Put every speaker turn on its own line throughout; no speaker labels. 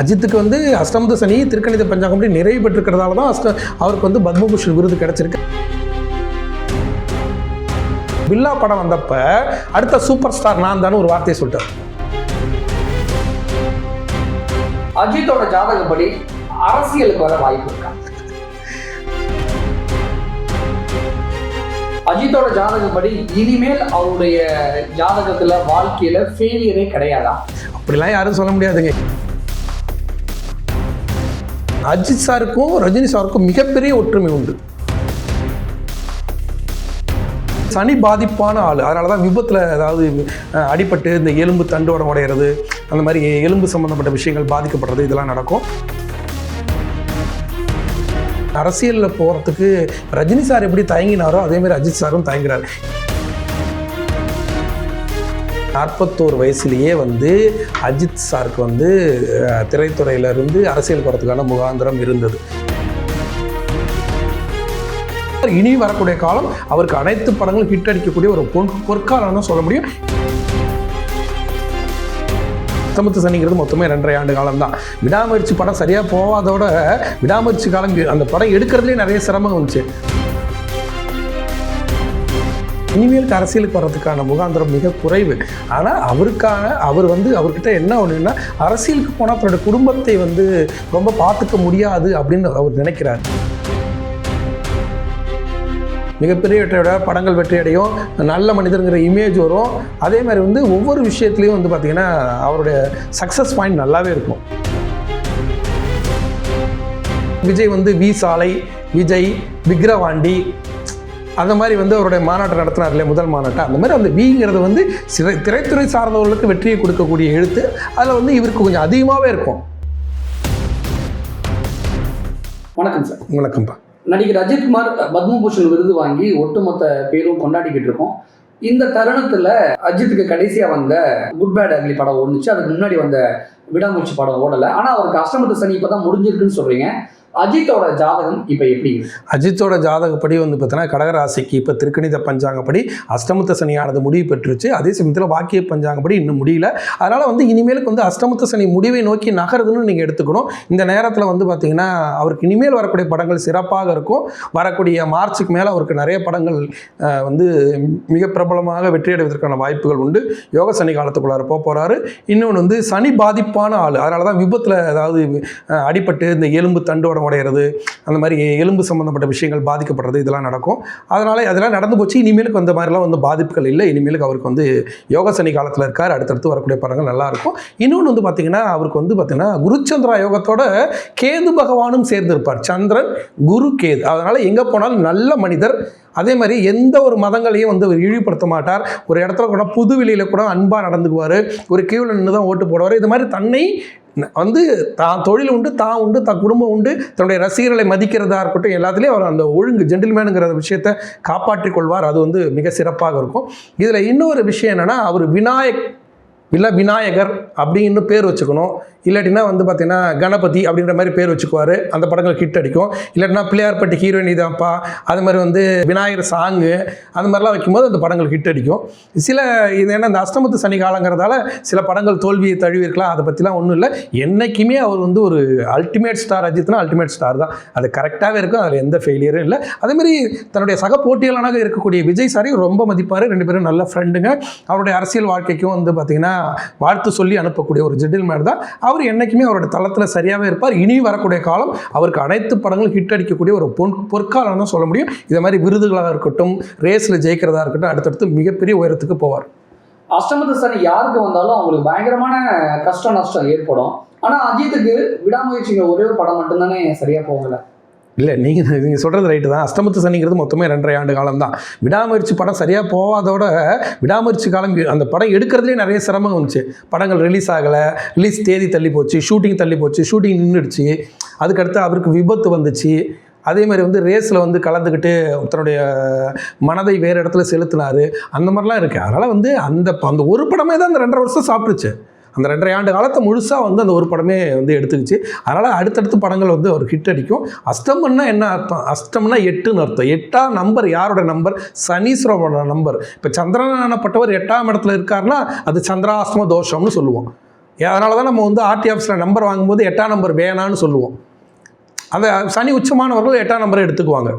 அஜித்துக்கு வந்து அஷ்டமத சனி திருக்கணித பஞ்சாங்கப்படி நிறைவு பெற்றிருக்கிறதால தான் அஷ்ட அவருக்கு வந்து பத்மபூஷன் விருது கிடைச்சிருக்கு. பில்லா படம் வந்தப்ப அடுத்த சூப்பர் ஸ்டார் நான் தானே ஒரு வார்த்தையை சொல்லிட்டேன்
அஜித்தோட ஜாதகப்படி அரசியலுக்கு வர வாய்ப்பு இருக்கா? அஜித்தோட ஜாதகப்படி இனிமேல் அவருடைய ஜாதகத்துல வாழ்க்கையில ஃபெயிலியரே கிடையாதா?
அப்படிலாம் யாரும் சொல்ல முடியாதுங்க. அஜித் சாருக்கும் ரஜினி சாருக்கும் மிகப்பெரிய ஒற்றுமை உண்டு. சனி பாதிப்பான ஆள். அதனால தான் விபத்தில் ஏதாவது அஹ், அடிபட்டு இந்த எலும்பு தண்டோட உடையிறது அந்த மாதிரி எலும்பு சம்மந்தப்பட்ட விஷயங்கள் பாதிக்கப்படுறது இதெல்லாம் நடக்கும். அரசியலில் போகிறதுக்கு ரஜினி சார் எப்படி தயங்கினாரோ அதே மாதிரி அஜித் சாரும் தயங்குறாரு. நாற்பத்தோரு வயசுலேயே வந்து அஜித் சாருக்கு வந்து திரைத்துறையிலிருந்து அரசியல் போகிறதுக்கான முகாந்திரம் இருந்தது. இனி வரக்கூடிய காலம் அவருக்கு அனைத்து படங்களும் ஹிட் அடிக்கக்கூடிய ஒரு பொன் பொற்காலம் சொல்ல முடியும். சமுத்து சனிங்கிறது மொத்தமே ரெண்டரை ஆண்டு காலம் தான். விடாமுயற்சி படம் சரியாக போகாதோட விடாமுயற்சி காலம் அந்த படம் எடுக்கிறதுலேயே நிறைய சிரமம் வந்துச்சு. இனிமேலுக்கு அரசியலுக்கு வர்றதுக்கான முகாந்திரம் மிக குறைவு. ஆனால் அவருக்கான அவர் வந்து அவர்கிட்ட என்ன ஒன்றுன்னா அரசியலுக்கு போனால் தன்னோட குடும்பத்தை வந்து ரொம்ப பார்த்துக்க முடியாது அப்படின்னு அவர் நினைக்கிறார். மிகப்பெரிய வெற்றியோட படங்கள் வெற்றி அடையும் நல்ல மனிதருங்கிற இமேஜ் வரும். அதே மாதிரி வந்து ஒவ்வொரு விஷயத்துலையும் வந்து பார்த்திங்கன்னா அவருடைய சக்ஸஸ் பாயிண்ட் நல்லாவே இருக்கும். விஜய் வந்து வி சாலை விஜய் விக்ரவாண்டி அந்த மாதிரி வந்து அவருடைய மாநாட்டை நடத்தினார் இல்லையா முதல் மாநாட்டை. அந்த மாதிரி அந்த விங்கிறது வந்து சிறை திரைத்துறை சார்ந்தவர்களுக்கு வெற்றியை கொடுக்கக்கூடிய எழுத்து. அதில் வந்து இவருக்கு கொஞ்சம் அதிகமாகவே இருக்கும்.
வணக்கம் சார்.
வணக்கம்ப்பா.
நடிகர் அஜித்குமார் பத்மபூஷன் விருது வாங்கி ஒட்டுமொத்த பேரும் கொண்டாடிக்கிட்டு இருக்கோம். இந்த தருணத்துல அஜித்துக்கு கடைசியா வந்த குட் பேட் அக்லி படம் ஓடுனுச்சு அதுக்கு முன்னாடி வந்த விடாமுயற்சி படம் ஓடல. ஆனா அவருக்கு அஷ்டமத்து சனி இப்பதான் முடிஞ்சிருக்குன்னு சொல்றீங்க. அஜித்தோட ஜாதகம் இப்போ எப்படி
அஜித்தோட ஜாதகப்படி வந்து பார்த்தீங்கன்னா கடகராசிக்கு இப்போ திருக்கணித பஞ்சாங்கப்படி அஷ்டமத்த சனியானது முடிவு பெற்றுச்சு அதே சமயத்தில் வாக்கிய பஞ்சாங்கப்படி இன்னும் முடியல. அதனால் வந்து இனிமேலுக்கு வந்து அஷ்டமத்த சனி முடிவை நோக்கி நகருதுன்னு நீங்கள் எடுத்துக்கணும். இந்த நேரத்தில் வந்து பார்த்தீங்கன்னா அவருக்கு இனிமேல் வரக்கூடிய படங்கள் சிறப்பாக இருக்கும். வரக்கூடிய மார்ச்சுக்கு மேலே அவருக்கு நிறைய படங்கள் வந்து மிக பிரபலமாக வெற்றி அடைவதற்கான வாய்ப்புகள் உண்டு. யோக சனி காலத்துக்குள்ளார போக போகிறாரு இன்னொன்று வந்து சனி பாதிப்பான ஆள். அதனால தான் விபத்தில் ஏதாவது அடிபட்டு இந்த எலும்பு தண்டோட உடையிறது அந்த மாதிரி எலும்பு சம்மந்தப்பட்ட விஷயங்கள் பாதிக்கப்படுறது இதெல்லாம் நடக்கும். அதனால் அதெல்லாம் நடந்து போச்சு. இனிமேலுக்கு அந்த மாதிரிலாம் வந்து பாதிப்புகள் இல்லை. இனிமேலுக்கு அவருக்கு வந்து யோக சனி காலத்தில் இருக்கார். அடுத்தடுத்து வரக்கூடிய படங்கள் நல்லாயிருக்கும் இன்னொன்று வந்து பார்த்திங்கன்னா அவருக்கு வந்து பார்த்திங்கன்னா குருச்சந்திரா யோகத்தோட கேது பகவானும் சேர்ந்திருப்பார். சந்திரன் குரு கேது. அதனால் எங்கே போனாலும் நல்ல மனிதர். அதே மாதிரி எந்த ஒரு மதங்களையும் வந்து அவர் இழிவுபடுத்த மாட்டார். ஒரு இடத்துல கூட புது வெளியில் கூட அன்பாக நடந்துக்குவார். ஒரு கீழே நின்று தான் ஓட்டு போடுவார். இது மாதிரி தன்னை வந்து தான் தொழில் உண்டு தான் உண்டு தான் குடும்பம் உண்டு தன்னுடைய ரசிகர்களை மதிக்கிறதா இருக்கட்டும் எல்லாத்துலேயும் அவர் அந்த ஒழுங்கு ஜென்டில்மேனுங்கிற விஷயத்தை காப்பாற்றிக் கொள்வார். அது வந்து மிக சிறப்பாக இருக்கும். இதில் இன்னொரு விஷயம் என்னென்னா அவர் விநாயக் இல்லை விநாயகர் அப்படின்னு பேர் வச்சுக்கணும். இல்லாட்டினா வந்து பார்த்தீங்கன்னா கணபதி அப்படின்ற மாதிரி பேர் வச்சுக்குவார். அந்த படங்கள் ஹிட் அடிக்கும். இல்லாட்டினா பிள்ளையார்பட்டி ஹீரோயின் இதாப்பா. அது மாதிரி வந்து விநாயகர் சாங்கு அந்த மாதிரிலாம் வைக்கும்போது அந்த படங்கள் ஹிட் அடிக்கும். சில இது என்ன இந்த அஷ்டமத்து சனி காலங்கிறதால சில படங்கள் தோல்வியை தழுவி இருக்கலாம் அதை பற்றிலாம் ஒன்றும் இல்லை. என்றைக்குமே அவர் வந்து ஒரு அல்டிமேட் ஸ்டார் அஜித்னா அல்டிமேட் ஸ்டார் தான். அது கரெக்டாகவே இருக்கும். அதில் எந்த ஃபெயிலியரும் இல்லை. அதேமாதிரி தன்னுடைய சக போட்டியாளனாக இருக்கக்கூடிய விஜய் சாரையும் ரொம்ப மதிப்பார். ரெண்டு பேரும் நல்ல ஃப்ரெண்டுங்க அவருடைய அரசியல் வாழ்க்கைக்கும் வந்து பார்த்திங்கன்னா வாழ்த்து சொல்லி அனுப்பக்கூடிய ஒரு ஜென்டில்மேன் தான். அவர் என்றைக்குமே அவரோட தளத்தில் சரியாகவே இருப்பார். இனி வரக்கூடிய காலம் அவருக்கு அனைத்து படங்களும் ஹிட் அடிக்கக்கூடிய ஒரு பொன் பொற்காலம் தான் சொல்ல முடியும். இதை மாதிரி விருதுகளாக இருக்கட்டும் ரேஸில் ஜெயிக்கிறதா இருக்கட்டும் அடுத்தடுத்து மிகப்பெரிய உயரத்துக்கு போவார்.
அஷ்டமத்து சனி யாருக்கு வந்தாலும் அவங்களுக்கு பயங்கரமான கஷ்டம் நஷ்டம் ஏற்படும். ஆனால் அஜித்துக்கு விடாமுயற்சிங்க ஒரே ஒரு படம் மட்டும்தானே சரியாக போகலை.
இல்லை நீங்கள் நீங்கள் சொல்கிறது ரைட்டு தான். அஸ்தமத்து சனிங்கிறது மொத்தமே ரெண்டரை ஆண்டு காலம் தான் விடாமுயற்சி படம் சரியாக போகாதோட விடாமுயற்சி காலம் அந்த படம் எடுக்கிறதுலேயே நிறைய சிரமம் வந்துச்சு. படங்கள் ரிலீஸ் ஆகலை ரிலீஸ் தேதி தள்ளி போச்சு ஷூட்டிங் தள்ளி போச்சு ஷூட்டிங் நின்றுடுச்சு அதுக்கடுத்து அவருக்கு விபத்து வந்துச்சு. அதே மாதிரி வந்து ரேஸில் வந்து கலந்துக்கிட்டு தன்னுடைய மனதை வேறு இடத்துல செலுத்தினார். அந்த மாதிரிலாம் இருக்குது அதனால் வந்து அந்த அந்த ஒரு படமே தான் அந்த ரெண்டரை வருஷம் சாப்பிட்டுச்சு. அந்த ரெண்டரை ஆண்டு காலத்தை முழுசாக வந்து அந்த ஒரு படமே வந்து எடுத்துக்கிச்சு. அதனால் அடுத்தடுத்து படங்கள் வந்து ஒரு ஹிட் அடிக்கும். அஷ்டமன்னா என்ன அர்த்தம்? அஷ்டம்னா எட்டுன்னு அர்த்தம். எட்டாம் நம்பர் யாரோட நம்பர் சனீஸ்வரோட நம்பர் இப்போ சந்திரனானப்பட்டவர் எட்டாம் இடத்துல இருக்காருன்னா அது சந்திராஷ்டம தோஷம்னு சொல்லுவோம். அதனால தான் நம்ம வந்து ஆர்டி ஆஃபீஸில் நம்பர் வாங்கும்போது எட்டாம் நம்பர் வேணான்னு சொல்லுவோம். அந்த சனி உச்சமானவர்கள் எட்டாம் நம்பரை எடுத்துக்குவாங்க.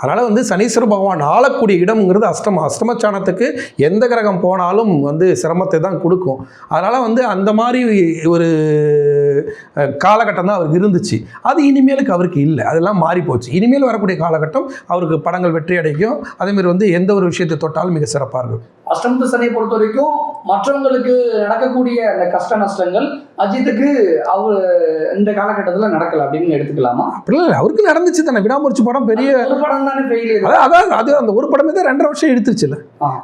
அதனால் வந்து சனீஸ்வர பகவான் ஆளக்கூடிய இடம்ங்கிறது அஷ்டம அஷ்டமச்சானத்துக்கு எந்த கிரகம் போனாலும் வந்து சிரமத்தை தான் கொடுக்கும். அதனால் வந்து அந்த மாதிரி ஒரு காலகட்டம் தான் அவருக்கு இருந்துச்சு. அது இனிமேலுக்கு அவருக்கு இல்லை. அதெல்லாம் மாறி போச்சு. இனிமேல் வரக்கூடிய காலகட்டம் அவருக்கு படங்கள் வெற்றி அடைக்கும் அதேமாதிரி வந்து எந்த ஒரு விஷயத்தை தொட்டாலும் மிக சிறப்பாக இருக்கும்.
அஷ்டமத்து சனியை பொறுத்த வரைக்கும் மற்றவங்களுக்கு நடக்கக்கூடிய அந்த கஷ்ட நஷ்டங்கள் அஜித்துக்கு அவர் இந்த காலகட்டத்தில் நடக்கல அப்படின்னு எடுத்துக்கலாமா?
அப்படிலாம் இல்லை அவருக்கு நடந்துச்சு தானே. விடாமுயற்சி படம் பெரிய
ஒரு படம் தானே ஃபெயிலியர்
அதான் அதான் அது அந்த ஒரு படமே தான் ரெண்டரை வருஷம் எடுத்துச்சுல்ல.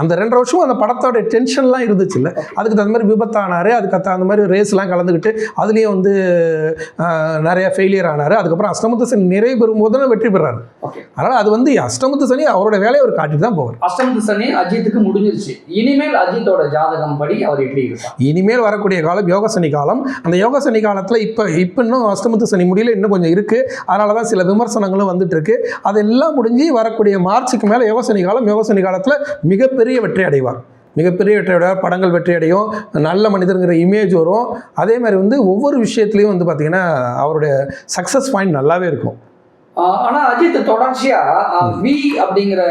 அந்த ரெண்டரை வருஷம் அந்த படத்தோட டென்ஷன்லாம் இருந்துச்சுல்ல அதுக்கு தகுந்த மாதிரி விபத்தானாரு அதுக்கு தகுந்த அந்த மாதிரி ரேஸ்லாம் கலந்துக்கிட்டு அதுலேயும் வந்து நிறைய ஃபெயிலியர் ஆனார். அதுக்கப்புறம் அஷ்டமத்து சனி நிறைவு பெறும்போது தான் வெற்றி பெறாரு. அதனால் அது வந்து அஷ்டமத்து சனி அவரோட வேலையை அவர் காட்டிட்டு தான் போவார்.
அஷ்டமத்து சனி அஜித்துக்கு முடிஞ்சிருச்சு. இனிமேல் அஜித்தோட ஜாதகம் படி அவர் எப்படி இருப்பார்?
இனிமேல் வரக்கூடிய காலம் யோக சனி காலம். அந்த யோக சனி காலத்தில் இப்போ இப்போ இன்னும் அஷ்டமத்து சனி முடியல இன்னும் கொஞ்சம் இருக்குது அதனால தான் சில விமர்சனங்களும் வந்துட்டு இருக்கு அதெல்லாம் முடிஞ்சு வரக்கூடிய மார்ச்சுக்கு மேலே யோக சனி காலம் யோக சனி காலத்தில் மிகப்பெரிய வெற்றி அடைவார். மிகப்பெரிய வெற்றி அடைவார் படங்கள் வெற்றி அடையும் நல்ல மனிதருங்கிற இமேஜ் வரும். அதே மாதிரி வந்து ஒவ்வொரு விஷயத்துலையும் வந்து பார்த்திங்கன்னா அவருடைய சக்ஸஸ் பாயிண்ட் நல்லாவே இருக்கும்.
ஆனா அஜித் தொடர்ச்சியா வி அப்படிங்கிற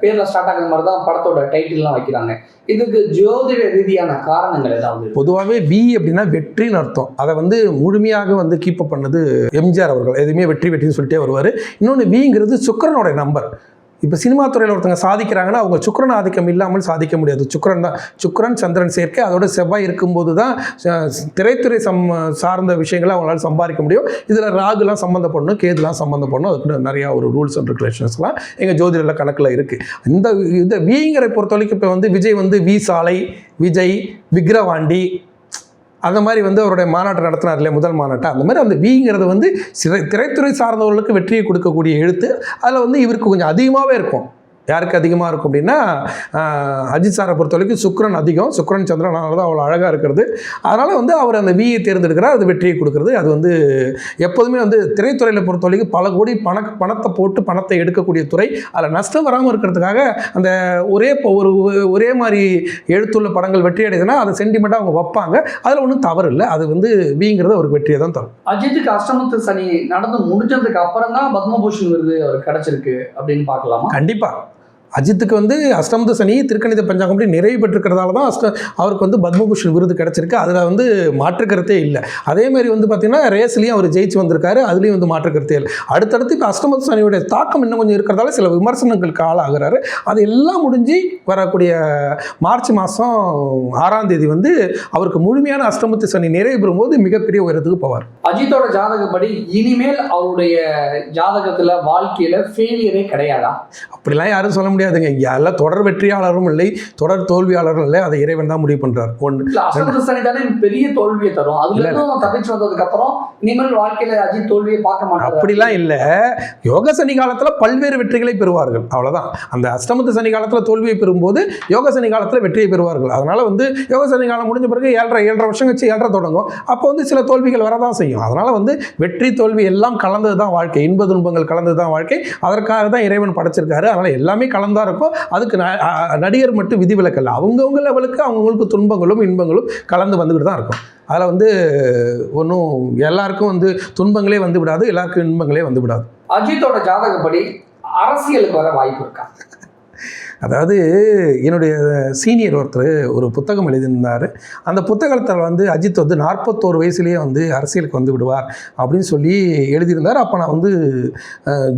பேர்ல ஸ்டார்ட் ஆகுற மாதிரி தான் படத்தோட டைட்டில்லாம் வைக்கிறாங்க. இதுக்கு ஜோதிட ரீதியான காரணங்கள் ஏதாவது?
பொதுவாகவே வி அப்படின்னா வெற்றின்னு அர்த்தம். அதை வந்து முழுமையாக வந்து கீப் அப் பண்ணது எம்ஜிஆர் அவர்கள். எதுவுமே வெற்றி வெற்றின்னு சொல்லிட்டே வருவார். இன்னொன்று விங்கிறது சுக்கிரனோட நம்பர் இப்போ சினிமா துறையில் ஒருத்தங்க சாதிக்கிறாங்கன்னா அவங்க சுக்கரன் ஆதிக்கம் இல்லாமல் சாதிக்க முடியாது. சுக்கரன் தான் சுக்கரன் சந்திரன் சேர்க்கை அதோட செவ்வாய் இருக்கும்போது தான் திரைத்துறை சம் சார்ந்த விஷயங்களை அவங்களால சம்பாதிக்க முடியும். இதில் ராகுலாம் சம்மந்தப்படணும் கேதுலாம் சம்மந்தப்படணும் அதுக்கு நிறையா ஒரு ரூல்ஸ் அண்ட் ரெகுலேஷன்ஸ்லாம் எங்கள் ஜோதிடல கணக்கில் இருக்குது இந்த இந்த விங்கிற பொறுத்த வரைக்கும் இப்போ வந்து விஜய் வந்து வி சாலை விஜய் விக்ரவாண்டி அந்த மாதிரி வந்து அவருடைய மாநாட்டை நடத்தினார் இல்லையா முதல் மாநாட்டம் அந்த மாதிரி அந்த விங்கிறது வந்து சிறை திரைத்துறை சார்ந்தவர்களுக்கு வெற்றியை கொடுக்கக்கூடிய எழுத்து. அதில் வந்து இவருக்கு கொஞ்சம் அதிகமாகவே இருக்கும். யாருக்கு அதிகமாக இருக்கும் அப்படின்னா அஜித் சாரை பொறுத்த வரைக்கும் சுக்ரன் அதிகம். சுக்ரன் சந்திரன் அதனால தான் அவ்வளோ அழகாக இருக்கிறது. அதனால் வந்து அவர் அந்த வியை தேர்ந்தெடுக்கிறார் அது வெற்றியை கொடுக்குறது. அது வந்து எப்போதுமே வந்து திரைத்துறையில் பொறுத்த வரைக்கும் பல கோடி பண பணத்தை போட்டு பணத்தை எடுக்கக்கூடிய துறை. அதில் நஷ்டம் வராமல் இருக்கிறதுக்காக அந்த ஒரே ஒரு ஒரே மாதிரி எழுத்துள்ள படங்கள் வெற்றி அடையுதுன்னா அதை சென்டிமெண்ட்டாக அவங்க வைப்பாங்க. அதில் ஒன்றும் தவறு இல்லை அது வந்து விங்கிறது அவருக்கு வெற்றியை தான் தரும்.
அஜித்துக்கு அஷ்டமத்து சனி நடந்து முடிஞ்சதுக்கு அப்புறம் தான் பத்மபூஷன் விருது அவருக்கு கிடைச்சிருக்கு அப்படின்னு பார்க்கலாமா?
கண்டிப்பாக அஜித்துக்கு வந்து அஷ்டமத சனி திருக்கணித பஞ்சாங்கப்படி நிறைவு பெற்றிருக்கிறதால தான் அஷ்ட அவருக்கு வந்து பத்மபூஷன் விருது கிடச்சிருக்கு. அதில் வந்து மாற்றுக்கருத்தே இல்லை. அதேமாரி வந்து பார்த்திங்கன்னா ரேஸ்லேயும் அவர் ஜெயிச்சு வந்திருக்காரு. அதுலேயும் வந்து மாற்றுக்கருத்தே இல்லை. அடுத்தடுத்து இப்போ அஷ்டமத சனியுடைய தாக்கம் இன்னும் கொஞ்சம் இருக்கிறதால சில விமர்சனங்களுக்கு ஆளாகிறாரு. அது எல்லாம் முடிஞ்சு வரக்கூடிய மார்ச் மாதம் ஆறாம் தேதி வந்து அவருக்கு முழுமையான அஷ்டமத்து சனி நிறைவு பெறும்போது மிகப்பெரிய உயரத்துக்கு போவார்.
அஜித்தோட ஜாதகப்படி இனிமேல் அவருடைய ஜாதகத்துல வாழ்க்கையில ஃபெயிலியரே கிடையாதா?
அப்படிலாம் யாரும் சொல்ல முடியாதுங்க. எல்லாம் தொடர் வெற்றியாளரும் இல்லை தொடர் தோல்வியாளரும் இல்லை. அதை இறைவன் தான் முடிவு பண்ணுறார் ஒன்று
சனி தானே பெரிய தோல்வியை தரும். அதுல தப்பிச்சு வந்ததுக்கு அப்புறம் இனிமேல் வாழ்க்கையில அஜித் தோல்வியை பார்க்க மாட்டாரு.
அப்படிலாம் இல்லை. யோக சனி காலத்தில் பல்வேறு வெற்றிகளை பெறுவார்கள். அவ்வளோதான் அந்த அஷ்டமத்து சனி காலத்தில் தோல்வியை பெறும்போது யோக சனி காலத்தில் வெற்றியை பெறுவார்கள். அதனால் வந்து யோக சனி காலம் முடிஞ்ச பிறகு ஏழரை ஏழரை வருஷம் கழிச்சு ஏழரை தொடங்கும். அப்போ வந்து சில தோல்விகள் வரதான் செய்யும். அதனால் வந்து வெற்றி தோல்வி எல்லாம் கலந்தது தான் வாழ்க்கை. இன்ப துன்பங்கள் கலந்தது தான் வாழ்க்கை. அதற்காக தான் இறைவன் படைச்சிருக்காரு. அதனால் எல்லாமே கலந்தா இருக்கும் அதுக்கு நடிகர் மட்டும் விதிவிலக்கல்ல. அவங்கவுங்க லெவலுக்கு அவங்கவுங்களுக்கு துன்பங்களும் இன்பங்களும் கலந்து வந்துக்கிட்டு தான் இருக்கும். அதில் வந்து ஒன்றும் எல்லாருக்கும் வந்து துன்பங்களே வந்து விடாது எல்லாருக்கும் இன்பங்களே வந்து விடாது.
அஜித்தோட ஜாதகப்படி அரசியலுக்கு வர வாய்ப்பு இருக்கா?
அதாவது என்னுடைய சீனியர் ஒருத்தர் ஒரு புத்தகம் எழுதியிருந்தார். அந்த புத்தகத்தில் வந்து அஜித் வந்து நாற்பத்தோரு வயசுலேயே வந்து அரசியலுக்கு வந்து விடுவார் அப்படின்னு சொல்லி எழுதியிருந்தார். அப்போ நான் வந்து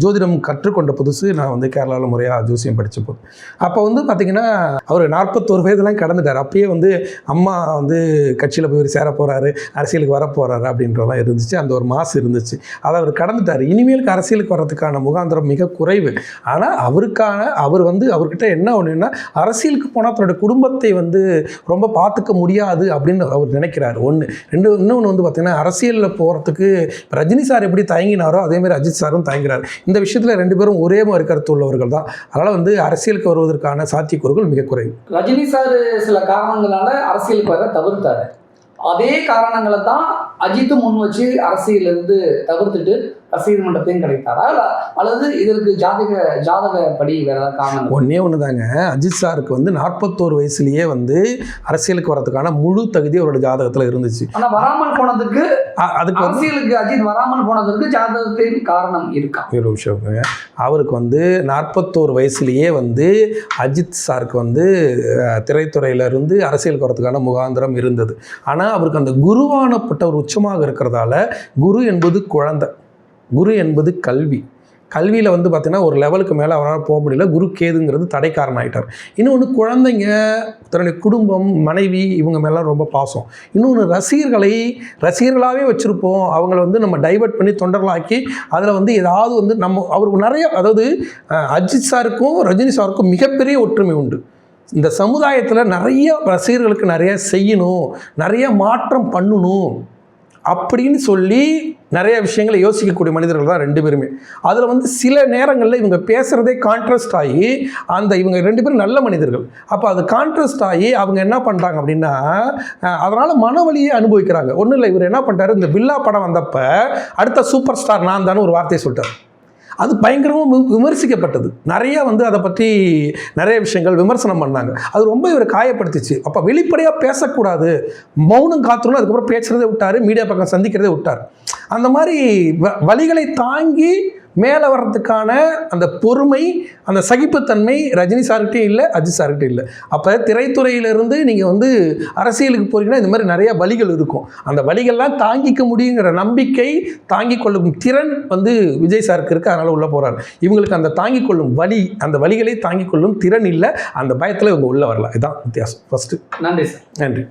ஜோதிடம் கற்றுக்கொண்ட புதுசு நான் வந்து கேரளாவில் முறையாக ஜோசியம் படித்த போது. அப்போ வந்து பார்த்திங்கன்னா அவர் நாற்பத்தோரு வயதெல்லாம் கடந்துட்டார். அப்பயே வந்து அம்மா வந்து கட்சியில் போய் சேர போகிறாரு அரசியலுக்கு வர போகிறாரு அப்படின்றலாம் இருந்துச்சு. அந்த ஒரு மாசு இருந்துச்சு. அதை அவர் கடந்துட்டார். இனிமேலுக்கு அரசியலுக்கு வர்றதுக்கான முகாந்திரம் மிக குறைவு. ஆனால் அவருக்கான அவர் வந்து அவர்கிட்ட என்ன ஒன்றுன்னா அரசியலுக்கு போனால் தன்னுடைய குடும்பத்தை வந்து ரொம்ப பார்த்துக்க முடியாது அப்படின்னு அவர் நினைக்கிறார். ஒன்று ரெண்டு இன்னொன்று வந்து பார்த்தீங்கன்னா அரசியலில் போகிறதுக்கு ரஜினி சார் எப்படி தயங்கினாரோ அதேமாதிரி அஜித் சாரும் தயங்குறாரு. இந்த விஷயத்தில் ரெண்டு பேரும் ஒரே மாதிரி கருத்து உள்ளவர்கள் தான். அதனால் வந்து அரசியலுக்கு வருவதற்கான சாத்தியக்கூறுகள் மிக குறைவு.
ரஜினி சார் சில காரணங்களால அரசியலுக்கு வர தவிர்த்தாரு. அதே காரணங்களை தான் அஜித்தும் முன் வச்சு அரசியலிருந்து தவிர்த்துட்டு ரசிகர் மன்றத்தையும் கிடைத்தாரா? அல்லது இதற்கு ஜாதக ஜாதகப்படி வேற ஏதாவது காரணம்
ஒன்றே ஒன்று தாங்க அஜித் சாருக்கு வந்து நாற்பத்தோரு வயசுலேயே வந்து அரசியலுக்கு வரதுக்கான முழு தகுதி அவரோட ஜாதகத்தில் இருந்துச்சு.
ஆனா வராமல் போனதுக்கு
அதுக்கு
அரசியலுக்கு அஜித் வராமல் போனதற்கு ஜாதகத்தில் காரணம் இருக்கா?
ஒரு விஷயங்க அவருக்கு வந்து நாற்பத்தோரு வயசுலேயே வந்து அஜித் சாருக்கு வந்து அஹ், திரைத்துறையில இருந்து அரசியலுக்கு வரதுக்கான முகாந்திரம் இருந்தது. ஆனால் அவருக்கு அந்த குருவானப்பட்ட ஒரு உச்சமாக இருக்கிறதால குரு என்பது குழந்தை. குரு என்பது கல்வி. கல்வியில் வந்து பார்த்திங்கன்னா ஒரு லெவலுக்கு மேலே அவரால் போக முடியல. குரு கேதுங்கிறது தடைக்காரன் ஆயிட்டார். இன்னொன்று குழந்தைங்க தன்னுடைய குடும்பம் மனைவி இவங்க மேலாம் ரொம்ப பாசம். இன்னொன்று ரசிகர்களை ரசிகர்களாகவே வச்சுருப்போம். அவங்கள வந்து நம்ம டைவர்ட் பண்ணி தொண்டர்களாக்கி அதில் வந்து ஏதாவது வந்து நம்ம அவருக்கு நிறைய அதாவது அஜித் சாருக்கும் ரஜினி சாருக்கும் மிகப்பெரிய ஒற்றுமை உண்டு. இந்த சமுதாயத்தில் நிறைய ரசிகர்களுக்கு நிறைய செய்யணும் நிறைய மாற்றம் பண்ணணும் அப்படின்னு சொல்லி நிறைய விஷயங்களை யோசிக்கக்கூடிய மனிதர்கள் தான் ரெண்டு பேருமே. அதில் வந்து சில நேரங்களில் இவங்க பேசுகிறதே கான்ட்ராஸ்ட் ஆகி அந்த இவங்க ரெண்டு பேரும் நல்ல மனிதர்கள். அப்போ அது கான்ட்ராஸ்ட் ஆகி அவங்க என்ன பண்ணுறாங்க அப்படின்னா அதனால் மனவழியை அனுபவிக்கிறாங்க. ஒன்றும் இல்லை இவர் என்ன பண்ணிட்டாரு இந்த பில்லா படம் வந்தப்போ அடுத்த சூப்பர் ஸ்டார் நான் தானே ஒரு வார்த்தையை சொல்லிட்டார். அது பயங்கரமாக விமர்சிக்கப்பட்டது. நிறையா வந்து அதை பற்றி நிறைய விஷயங்கள் விமர்சனம் பண்ணாங்க. அது ரொம்ப இவரை காயப்படுத்திச்சு. அப்போ வெளிப்படையாக பேசக்கூடாது. மௌனம் காத்துணும் அதுக்கப்புறம் பேசுகிறதே விட்டார் மீடியா பக்கம் சந்திக்கிறதே விட்டார். அந்த மாதிரி வ- தாங்கி மேலே வர்றதுக்கான அந்த பொறுமை அந்த சகிப்புத்தன்மை ரஜினி சார்கிட்டையும் இல்லை அஜித் சார்கிட்டையும் இல்லை. அப்போ திரைத்துறையிலிருந்து நீங்கள் வந்து அரசியலுக்கு போறீங்கன்னா இந்த மாதிரி நிறைய வழிகள் இருக்கும். அந்த வழிகள்லாம் தாங்கிக்க முடியுங்கிற நம்பிக்கை தாங்கிக் கொள்ளும் திறன் வந்து விஜய் சாருக்கு இருக்குது அதனால் உள்ளே போகிறாரு இவங்களுக்கு அந்த தாங்கிக் கொள்ளும் வழி அந்த வழிகளை தாங்கிக் கொள்ளும் திறன் இல்லை. அந்த பயத்தில் இவங்க உள்ளே வரல இதுதான் வித்தியாசம். ஃபஸ்ட்டு
நன்றி சார்.
நன்றி.